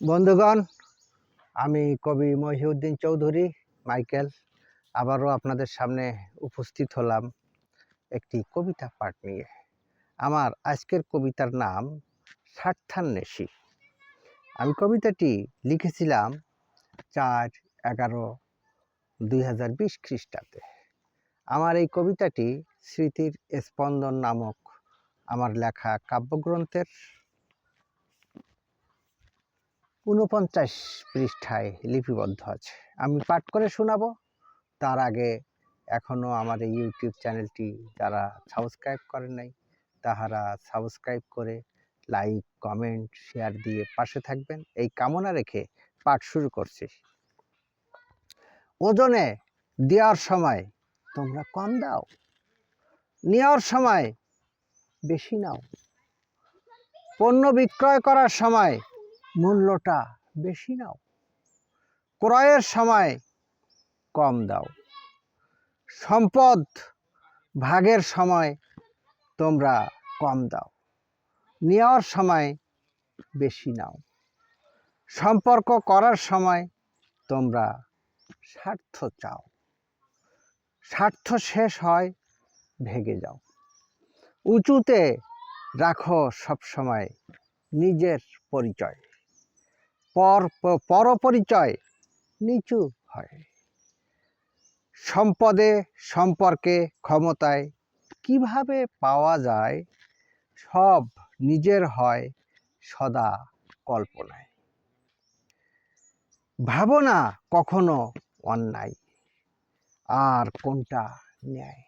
বন্ধুগণ, আমি কবি মহিউদ্দিন চৌধুরী, মাইকেল, আবারও আপনাদের সামনে উপস্থিত হলাম একটি কবিতা পাঠ নিয়ে। আমার আজকের কবিতার নাম স্বার্থান্বেষী আমি কবিতাটি লিখেছিলাম চার এগারো দুই হাজার বিশ খ্রিস্টাব্দে। আমার এই কবিতাটি স্মৃতির স্পন্দন নামক আমার লেখা কাব্যগ্রন্থের ঊনপঞ্চাশ পৃষ্ঠায় লিপিবদ্ধ আছে। আমি পাঠ করে শোনাবো। তার আগে এখনও আমার এই ইউটিউব চ্যানেলটি যারা সাবস্ক্রাইব করেন নাই, তাহারা সাবস্ক্রাইব করে লাইক, কমেন্ট, শেয়ার দিয়ে পাশে থাকবেন। এই কামনা রেখে পাঠ শুরু করছি। ওজনে দেওয়ার সময় তোমরা কম দাও। নেওয়ার সময় বেশি নাও। পণ্য বিক্রয় করার সময় মূল্যটা বেশি নাও। ক্রয়ের সময় কম দাও। সম্পদ ভাগের সময় তোমরা কম দাও। নেওয়ার সময় বেশি নাও। সম্পর্ক করার সময় তোমরা স্বার্থ চাও। স্বার্থ শেষ হয়, ভেগে যাও। উঁচুতে রাখো সবসময় নিজের পরিচয়। পর পরপরিচয় নিচু হয়। সম্পদে, সম্পর্কে, ক্ষমতায় কীভাবে পাওয়া যায়, সব নিজের হয় সদা কল্পনায়। ভাবনা কখনো অন্যায়, আর কোনটা ন্যায়?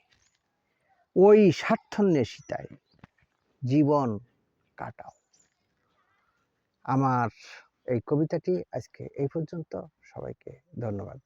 ওই স্বার্থন্বেষিতায় জীবন কাটাও। আমার এই কবিতাটি আজকে এই পর্যন্ত। সবাইকে ধন্যবাদ।